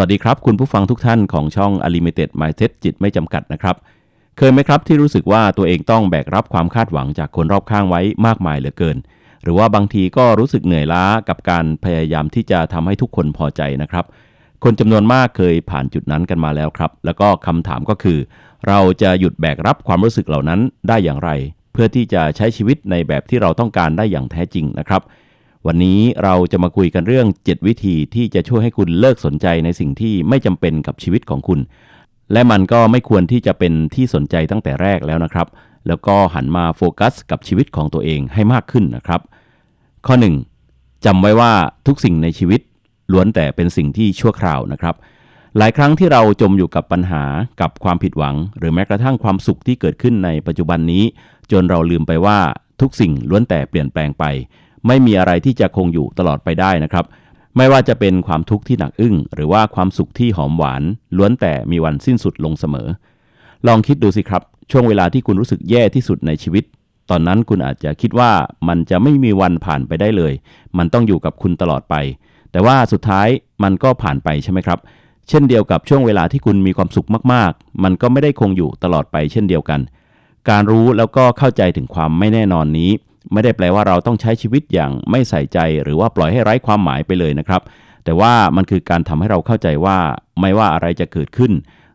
วัสดีครับ คุณผู้ฟังทุกท่านของช่อง Unlimited Mindset จิตไม่จำกัดนะครับ เคยไหมครับที่รู้สึกว่าตัวเองต้องแบกรับความคาดหวังจากคนรอบข้างไว้มากมายเหลือเกิน หรือว่าบางทีก็รู้สึกเหนื่อยล้ากับการพยายามที่จะทำให้ทุกคนพอใจนะครับ คนจำนวนมากเคยผ่านจุดนั้นกันมาแล้วครับ แล้วก็คำถามก็คือ เราจะหยุดแบกรับความรู้สึกเหล่านั้นได้อย่างไร เพื่อที่จะใช้ชีวิตในแบบที่เราต้องการได้อย่างแท้จริงนะครับ วันนี้เราจะมาคุยกันเรื่อง 7 วิธีที่จะช่วยให้คุณเลิกสนใจในสิ่งที่ไม่จำเป็นกับชีวิตของคุณ และมันก็ไม่ควรที่จะเป็นที่สนใจตั้งแต่แรกแล้วนะครับ แล้วก็หันมาโฟกัสกับชีวิตของตัวเองให้มากขึ้นนะครับ ข้อ 1. จำไว้ว่าทุกสิ่งในชีวิตล้วนแต่เป็นสิ่งที่ชั่วคราวนะครับ หลายครั้งที่เราจมอยู่กับปัญหากับความผิดหวัง หรือแม้กระทั่งความสุขที่เกิดขึ้นในปัจจุบันนี้ จนเราลืมไปว่าทุกสิ่งล้วนแต่เปลี่ยนแปลงไป ไม่มีอะไรที่จะคงอยู่ตลอดไปได้นะครับ ไม่ว่าจะเป็นความทุกข์ที่หนักอึ้ง หรือว่าความสุขที่หอมหวาน ล้วนแต่มีวันสิ้นสุดลงเสมอ ลองคิดดูสิครับ ช่วงเวลาที่คุณรู้สึกแย่ที่สุดในชีวิต ตอนนั้นคุณอาจจะคิดว่ามันจะไม่มีวันผ่านไปได้เลย มันต้องอยู่กับคุณตลอดไป แต่ว่าสุดท้ายมันก็ผ่านไปใช่ไหมครับ เช่นเดียวกับช่วงเวลาที่คุณมีความสุขมากๆ มันก็ไม่ได้คงอยู่ตลอดไปเช่นเดียวกัน การรู้แล้วก็เข้าใจถึงความไม่แน่นอนนี้ ไม่ได้แปลว่าเราต้องใช้ชีวิตอย่างไม่ใส่ใจ หรือว่าปล่อยให้ไร้ความหมายไปเลยนะครับ แต่ว่ามันคือการทำให้เราเข้าใจว่า ไม่ว่าอะไรจะเกิดขึ้น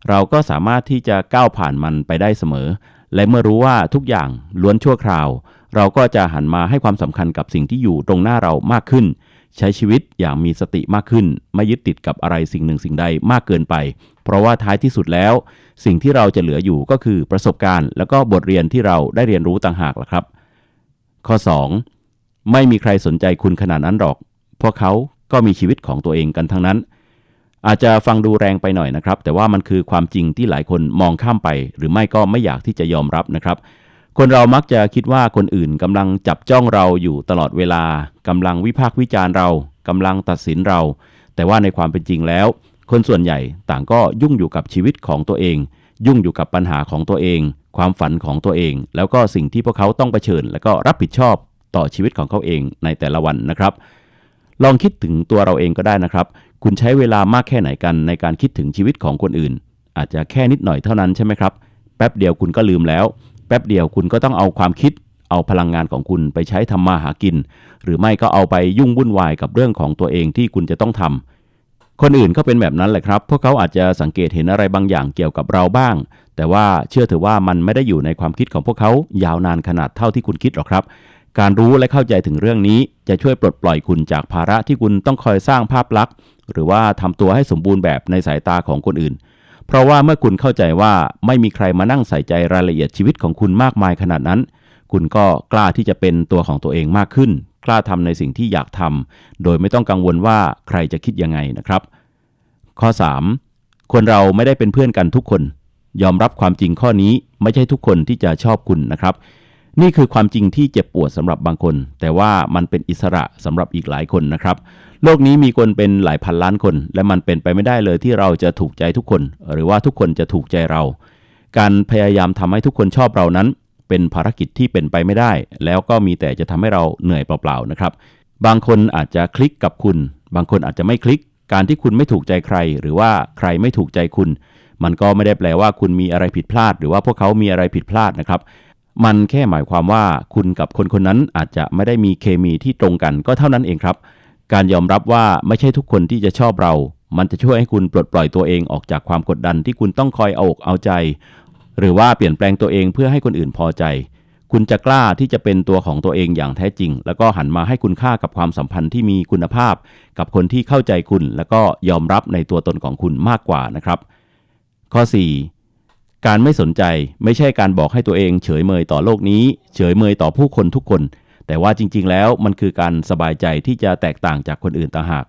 เราก็สามารถที่จะก้าวผ่านมันไปได้เสมอ และเมื่อรู้ว่าทุกอย่างล้วนชั่วคราว เราก็จะหันมาให้ความสำคัญกับสิ่งที่อยู่ตรงหน้าเรามากขึ้น ใช้ชีวิตอย่างมีสติมากขึ้น ไม่ยึดติดกับอะไรสิ่งหนึ่งสิ่งใดมากเกินไป เพราะว่าท้ายที่สุดแล้ว สิ่งที่เราจะเหลืออยู่ก็คือประสบการณ์ แล้วก็บทเรียนที่เราได้เรียนรู้ต่างหากล่ะครับ ข้อ 2. ไม่มีใครสนใจคุณขนาดนั้นหรอกเพราะเขาก็มีชีวิตของตัวเองกันทั้งนั้น อาจจะฟังดูแรงไปหน่อยนะครับ แต่ว่ามันคือความจริงที่หลายคนมองข้ามไป หรือไม่ก็ไม่อยากที่จะยอมรับนะครับ คนเรามักจะคิดว่าคนอื่นกำลังจับจ้องเราอยู่ตลอดเวลากำลังวิพากษ์วิจารณ์เรากำลังตัดสินเรา แต่ว่าในความเป็นจริงแล้ว คนส่วนใหญ่ต่างก็ยุ่งอยู่กับชีวิตของตัวเอง ยุ่งอยู่กับปัญหาของตัวเอง ความฝันของตัวเอง แล้วก็สิ่งที่พวกเขาต้องเผชิญ และก็รับผิดชอบต่อชีวิตของเขาเองในแต่ละวันนะครับ ลองคิดถึงตัวเราเองก็ได้นะครับ คุณใช้เวลามากแค่ไหนกันในการคิดถึงชีวิตของคนอื่น อาจจะแค่นิดหน่อยเท่านั้นใช่ไหมครับแป๊บเดียวคุณก็ลืมแล้ว แป๊บเดียวคุณก็ต้องเอาความคิดเอาพลังงานของคุณไปใช้ทำมาหากิน หรือไม่ก็เอาไปยุ่งวุ่นวายกับเรื่องของตัวเองที่คุณจะต้องทำ คนอื่นก็เป็นแบบนั้นแหละครับ พวกเขาอาจจะสังเกตเห็นอะไรบางอย่างเกี่ยวกับเราบ้าง แต่ว่าเชื่อเถอะว่ามันไม่ได้อยู่ในความคิดของพวกเขายาวนานขนาดเท่าที่คุณคิดหรอกครับ การรู้และเข้าใจถึงเรื่องนี้ จะช่วยปลดปล่อยคุณจากภาระที่คุณต้องคอยสร้างภาพลักษณ์ หรือว่าทำตัวให้สมบูรณ์แบบในสายตาของคนอื่น เพราะว่าเมื่อคุณเข้าใจว่าไม่มีใครมานั่งใส่ใจรายละเอียดชีวิตของคุณมากมายขนาดนั้น คุณก็กล้าที่จะเป็นตัวของตัวเองมากขึ้น กล้าทำในสิ่งที่อยากทำโดยไม่ต้องกังวลว่าใครจะคิดยังไงนะครับ ข้อ 3. คนเราไม่ได้เป็นเพื่อนกันทุกคน ยอมรับความจริงข้อนี้ไม่ใช่ทุกคนที่จะชอบคุณนะครับ นี่คือความจริงที่เจ็บปวดสำหรับบางคน แต่ว่ามันเป็นอิสระสำหรับอีกหลายคนนะครับ โลกนี้มีคนเป็นหลายพันล้านคน และมันเป็นไปไม่ได้เลยที่เราจะถูกใจทุกคน หรือว่าทุกคนจะถูกใจเรา การพยายามทำให้ทุกคนชอบเรานั้น เป็นภารกิจที่เป็นไปไม่ได้ แล้วก็มีแต่จะทำให้เราเหนื่อยเปล่าๆนะครับ บางคนอาจจะคลิกกับคุณ บางคนอาจจะไม่คลิก การที่คุณไม่ถูกใจใคร หรือว่าใครไม่ถูกใจคุณ มันก็ไม่ได้แปลว่าคุณมีอะไรผิดพลาด หรือว่าพวกเขามีอะไรผิดพลาดนะครับ มันแค่หมายความว่าคุณกับคนคนนั้นอาจจะไม่ได้มีเคมีที่ตรงกันก็เท่านั้นเองครับ การยอมรับว่าไม่ใช่ทุกคนที่จะชอบเรามันจะช่วยให้คุณปลดปล่อยตัวเองออกจากความกดดันที่คุณต้องคอยเอาอกเอาใจ หรือว่าเปลี่ยนแปลงตัวเองเพื่อให้คนอื่นพอใจ คุณจะกล้าที่จะเป็นตัวของตัวเองอย่างแท้จริง แล้วก็หันมาให้คุณค่ากับความสัมพันธ์ที่มีคุณภาพ กับคนที่เข้าใจคุณ แล้วก็ยอมรับในตัวตนของคุณมากกว่านะครับ ข้อ 4. การไม่สนใจไม่ใช่การบอกให้ตัวเอง เฉยเมยต่อโลกนี้ เฉยเมยต่อผู้คนทุกคน แต่ว่าจริง ๆ แล้วมันคือการสบายใจที่จะแตกต่างจากคนอื่นต่างหาก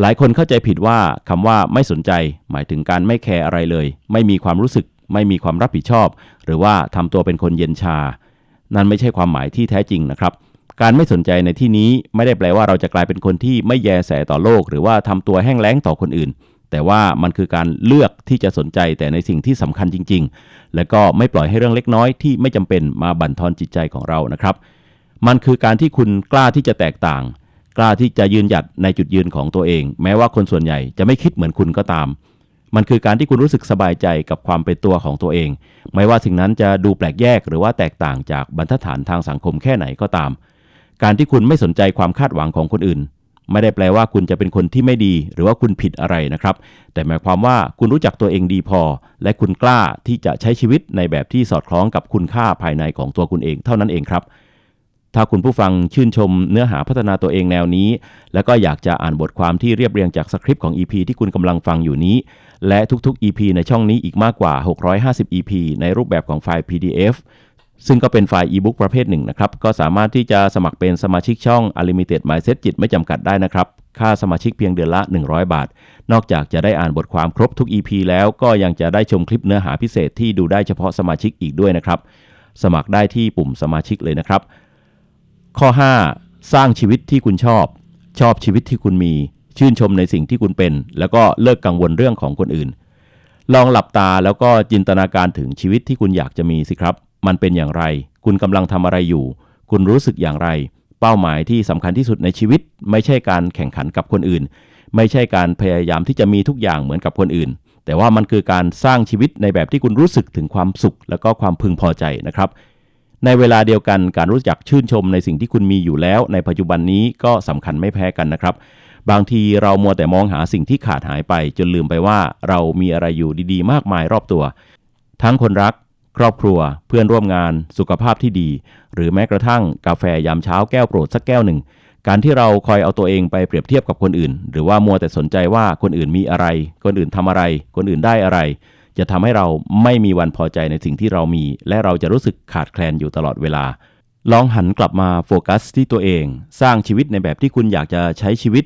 หลายคนเข้าใจผิดว่าคำว่าไม่สนใจ หมายถึงการไม่แคร์อะไรเลย ไม่มีความรู้สึก ไม่มีความรับผิดชอบ หรือว่าทำตัวเป็นคนเย็นชา นั่นไม่ใช่ความหมายที่แท้จริงนะครับ การไม่สนใจในที่นี้ไม่ได้แปลว่าเราจะกลายเป็นคนที่ไม่แยแสต่อโลก หรือว่าทำตัวแห้งแล้งต่อคนอื่น แต่ว่ามันคือการเลือกที่จะสนใจแต่ในสิ่งที่สำคัญจริง ๆ และก็ไม่ปล่อยให้เรื่องเล็กน้อยที่ไม่จำเป็นมาบั่นทอนจิตใจของเรานะครับ มันคือการที่คุณกล้าที่จะแตกต่างกล้าที่จะยืนหยัดในจุดยืนของตัวเอง แม้ว่าคนส่วนใหญ่จะไม่คิดเหมือนคุณก็ตาม มันคือการที่คุณรู้สึกสบายใจกับความเป็นตัวของตัวเอง ไม่ว่าสิ่งนั้นจะดูแปลกแยกหรือว่าแตกต่างจากบรรทัดฐานทางสังคมแค่ไหนก็ตาม การที่คุณไม่สนใจความคาดหวังของคนอื่น ไม่ได้แปลว่าคุณจะเป็นคนที่ไม่ดี หรือว่าคุณผิดอะไรนะครับ แต่หมายความว่าคุณรู้จักตัวเองดีพอ และคุณกล้าที่จะใช้ชีวิตในแบบที่สอดคล้องกับคุณค่าภายในของตัวคุณเองเท่านั้นเองครับ ถ้าคุณผู้ฟังชื่นชมเนื้อหาพัฒนาตัวเองแนวนี้ แล้วก็อยากจะอ่านบทความที่เรียบเรียงจากสคริปต์ของ EP ที่คุณกำลังฟังอยู่นี้ และทุกๆ EP ในช่องนี้อีกมากกว่า 650 EP ในรูปแบบของไฟล์ PDF ซึ่งก็เป็นไฟล์ e-book ประเภทหนึ่งนะครับ ก็สามารถที่จะสมัครเป็นสมาชิกช่อง Unlimited Mindset จิตไม่จำกัดได้นะครับ ค่าสมาชิกเพียงเดือนละ 100 บาท นอกจากจะได้อ่านบทความครบทุก EP แล้วก็ยังจะได้ชมคลิปเนื้อหาพิเศษที่ดูได้เฉพาะสมาชิกอีกด้วยนะครับ สมัครได้ที่ปุ่มสมาชิกเลยนะครับ ข้อ 5 สร้างชีวิตที่คุณชอบ ชอบชีวิตที่คุณมี ชื่นชมในสิ่งที่คุณเป็น แล้วก็เลิกกังวลเรื่องของคนอื่น ลองหลับตาแล้วก็จินตนาการถึงชีวิตที่คุณอยากจะมีสิครับ มันเป็นอย่างไร คุณกำลังทำอะไรอยู่ คุณรู้สึกอย่างไร เป้าหมายที่สำคัญที่สุดในชีวิต ไม่ใช่การแข่งขันกับคนอื่น ไม่ใช่การพยายามที่จะมีทุกอย่างเหมือนกับคนอื่น แต่ว่ามันคือการสร้างชีวิตในแบบที่คุณรู้สึกถึงความสุข แล้วก็ความพึงพอใจนะครับ ในเวลาเดียวกันการรู้จักชื่นชมในสิ่งที่คุณมีอยู่แล้ว ในปัจจุบันนี้ก็สำคัญไม่แพ้กันนะครับ บางทีเรามัวแต่มองหาสิ่งที่ขาดหายไป จนลืมไปว่าเรามีอะไรอยู่ดีๆ มากมายรอบตัว ทั้งคนรัก ครอบครัว เพื่อนร่วมงาน สุขภาพที่ดี หรือแม้กระทั่งกาแฟยามเช้าแก้วโปรดสักแก้วหนึ่งการที่เราคอยเอาตัวเองไปเปรียบเทียบกับคนอื่น หรือว่ามัวแต่สนใจว่าคนอื่นมีอะไร คนอื่นทำอะไร คนอื่นได้อะไร จะทำให้เราไม่มีวันพอใจในสิ่งที่เรามี และเราจะรู้สึกขาดแคลนอยู่ตลอดเวลา ลองหันกลับมาโฟกัสที่ตัวเอง สร้างชีวิตในแบบที่คุณอยากจะใช้ชีวิต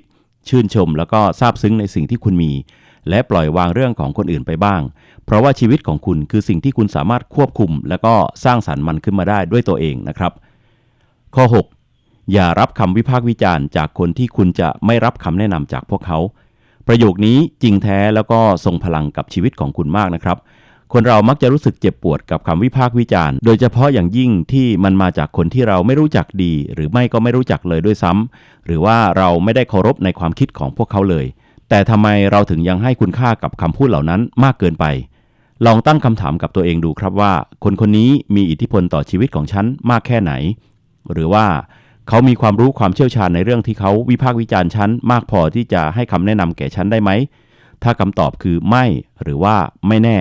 ชื่นชม แล้วก็ซาบซึ้งในสิ่งที่คุณมี และปล่อยวางเรื่องของคนอื่นไปบ้าง เพราะว่าชีวิตของคุณคือสิ่งที่คุณสามารถควบคุม แล้วก็สร้างสรรค์มันขึ้นมาได้ด้วยตัวเองนะครับ ข้อ 6 อย่ารับคำวิพากษ์วิจารณ์จากคนที่คุณจะไม่รับคำแนะนำจากพวกเขา ประโยคนี้จริงแท้แล้วก็ทรงพลังกับชีวิตของคุณมากนะครับ คนเรามักจะรู้สึกเจ็บปวดกับคำวิพากษ์วิจารณ์ โดยเฉพาะอย่างยิ่งที่มันมาจากคนที่เราไม่รู้จักดี หรือไม่ก็ไม่รู้จักเลยด้วยซ้ำหรือว่าเราไม่ได้เคารพในความคิดของพวกเขาเลย แต่ทำไมเราถึงยังให้คุณค่ากับคำพูดเหล่านั้นมากเกินไป ลองตั้งคำถามกับตัวเองดูครับว่า คนคนนี้มีอิทธิพลต่อชีวิตของฉันมากแค่ไหน หรือว่า เขามีความรู้ความเชี่ยวชาญในเรื่องที่เขาวิพากษ์วิจารณ์ฉันมากพอที่จะให้คำแนะนำแก่ฉันได้ไหม ถ้าคำตอบคือไม่หรือว่าไม่แน่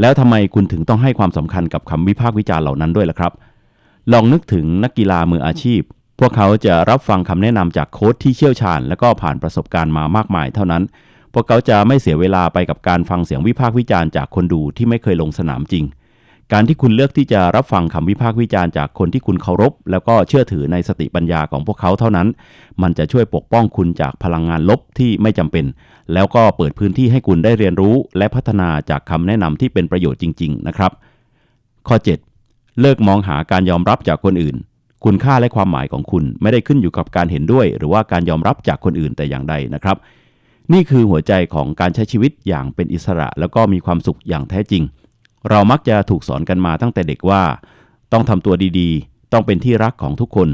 แล้วทำไมคุณถึงต้องให้ความสำคัญกับคำวิพากษ์วิจารณ์เหล่านั้นด้วยล่ะครับ ลองนึกถึงนักกีฬามืออาชีพ พวกเขาจะรับฟังคำแนะนำจากโค้ชที่เชี่ยวชาญ และก็ผ่านประสบการณ์มามากมายเท่านั้น พวกเขาจะไม่เสียเวลาไปกับการฟังเสียงวิพากษ์วิจารณ์จากคนดูที่ไม่เคยลงสนามจริง การที่คุณเลือกที่จะรับฟังคำวิพากษ์วิจารณ์จากคนที่คุณเคารพ แล้วก็เชื่อถือในสติปัญญาของพวกเขาเท่านั้น มันจะช่วยปกป้องคุณจากพลังงานลบที่ไม่จำเป็น แล้วก็เปิดพื้นที่ให้คุณได้เรียนรู้ และพัฒนาจากคำแนะนำที่เป็นประโยชน์จริง ๆ นะครับ ข้อ 7 เลิกมองหาการยอมรับจากคนอื่น คุณค่าและความหมายของคุณไม่ได้ขึ้นอยู่กับการเห็นด้วย หรือว่าการยอมรับจากคนอื่นแต่อย่างใดนะครับ นี่คือหัวใจของการใช้ชีวิตอย่างเป็นอิสระ แล้วก็มีความสุขอย่างแท้จริง เรามักจะถูกสอนกันมาตั้งแต่เด็กว่า ต้องทำตัวดีๆ ต้องเป็นที่รักของทุกคน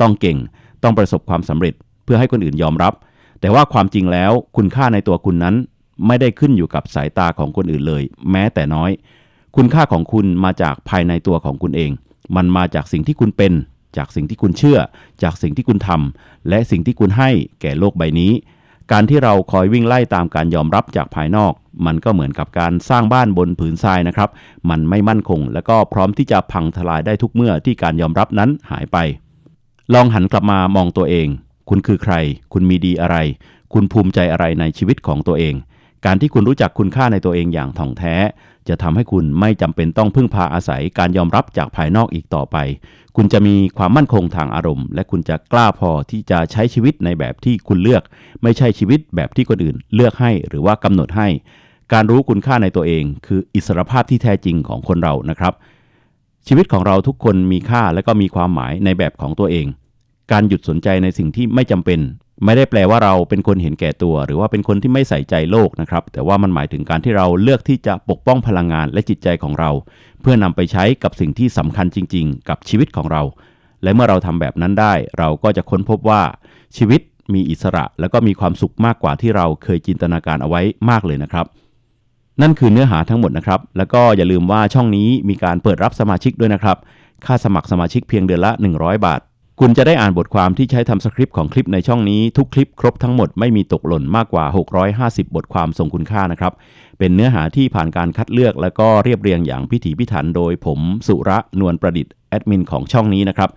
ต้องเก่ง ต้องประสบความสำเร็จ เพื่อให้คนอื่นยอมรับ แต่ว่าความจริงแล้วคุณค่าในตัวคุณนั้น ไม่ได้ขึ้นอยู่กับสายตาของคนอื่นเลย แม้แต่น้อย คุณค่าของคุณมาจากภายในตัวของคุณเอง มันมาจากสิ่งที่คุณเป็น จากสิ่งที่คุณเชื่อ จากสิ่งที่คุณทำและสิ่งที่คุณให้แก่โลกใบนี้ การที่เราคอยวิ่งไล่ตามการยอมรับจากภายนอก มันก็เหมือนกับการสร้างบ้านบนผืนทรายนะครับ มันไม่มั่นคง และก็พร้อมที่จะพังทลายได้ทุกเมื่อที่การยอมรับนั้นหายไป ลองหันกลับมามองตัวเอง คุณคือใคร คุณมีดีอะไร คุณภูมิใจอะไรในชีวิตของตัวเอง การที่คุณรู้จักคุณค่าในตัวเองอย่างถ่องแท้ จะทำให้คุณไม่จำเป็นต้องพึ่งพาอาศัยการยอมรับจากภายนอกอีกต่อไป คุณจะมีความมั่นคงทางอารมณ์ และคุณจะกล้าพอที่จะใช้ชีวิตในแบบที่คุณเลือก ไม่ใช่ชีวิตแบบที่คนอื่นเลือกให้หรือว่ากำหนดให้ การรู้คุณค่าในตัวเอง คืออิสรภาพที่แท้จริงของคนเรานะครับ ชีวิตของเราทุกคนมีค่าและก็มีความหมายในแบบของตัวเอง การหยุดสนใจในสิ่งที่ไม่จำเป็น ไม่ได้แปลว่าเราเป็นคนเห็นแก่ตัว หรือว่าเป็นคนที่ไม่ใส่ใจโลกนะครับ แต่ว่ามันหมายถึงการที่เราเลือกที่จะปกป้องพลังงานและจิตใจของเรา เพื่อนำไปใช้กับสิ่งที่สำคัญจริง ๆ กับชีวิตของเรา และเมื่อเราทำแบบนั้นได้ เราก็จะค้นพบว่าชีวิตมีอิสระ แล้วก็มีความสุขมากกว่าที่เราเคยจินตนาการเอาไว้มากเลยนะครับ นั่นคือเนื้อหาทั้งหมดนะครับ แล้วก็อย่าลืมว่าช่องนี้มีการเปิดรับสมาชิกด้วยนะครับ ค่าสมัครสมาชิกเพียงเดือนละ 100 บาท คุณจะได้อ่านบทความที่ใช้ทำสคริปต์ของคลิปในช่องนี้ทุกคลิปครบทั้งหมดไม่มีตกหล่นมากกว่า 650 บทความทรงคุณค่านะครับ เป็นเนื้อหาที่ผ่านการคัดเลือก แล้วก็เรียบเรียงอย่างพิถีพิถันโดยผมสุระนวลประดิษฐ์แอดมินของช่องนี้นะครับ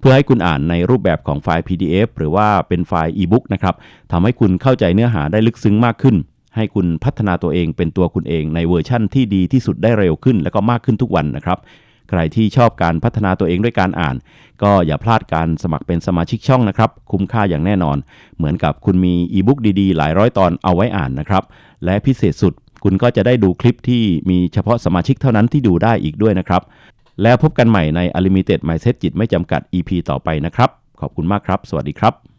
เพื่อให้คุณอ่านในรูปแบบของไฟล์ PDF หรือว่าเป็นไฟล์ e-book นะครับทำให้คุณเข้าใจเนื้อหาได้ลึกซึ้งมากขึ้น ให้คุณพัฒนาตัวเองเป็นตัวคุณเองในเวอร์ชั่นที่ดีที่สุดได้เร็วขึ้น และก็มากขึ้นทุกวันนะครับ ใครที่ชอบการพัฒนาตัวเองด้วยการอ่าน ก็อย่าพลาดการสมัครเป็นสมาชิกช่องนะครับ คุ้มค่าอย่างแน่นอน เหมือนกับคุณมีอีบุ๊กดีๆ หลายร้อยตอนเอาไว้อ่านนะครับ และพิเศษสุดคุณก็จะได้ดูคลิปที่มีเฉพาะสมาชิกเท่านั้นที่ดูได้อีกด้วยนะครับ แล้วพบกันใหม่ใน Unlimited Mindset จิตไม่จำกัด EP ต่อไปนะครับ ขอบคุณมากครับ สวัสดีครับ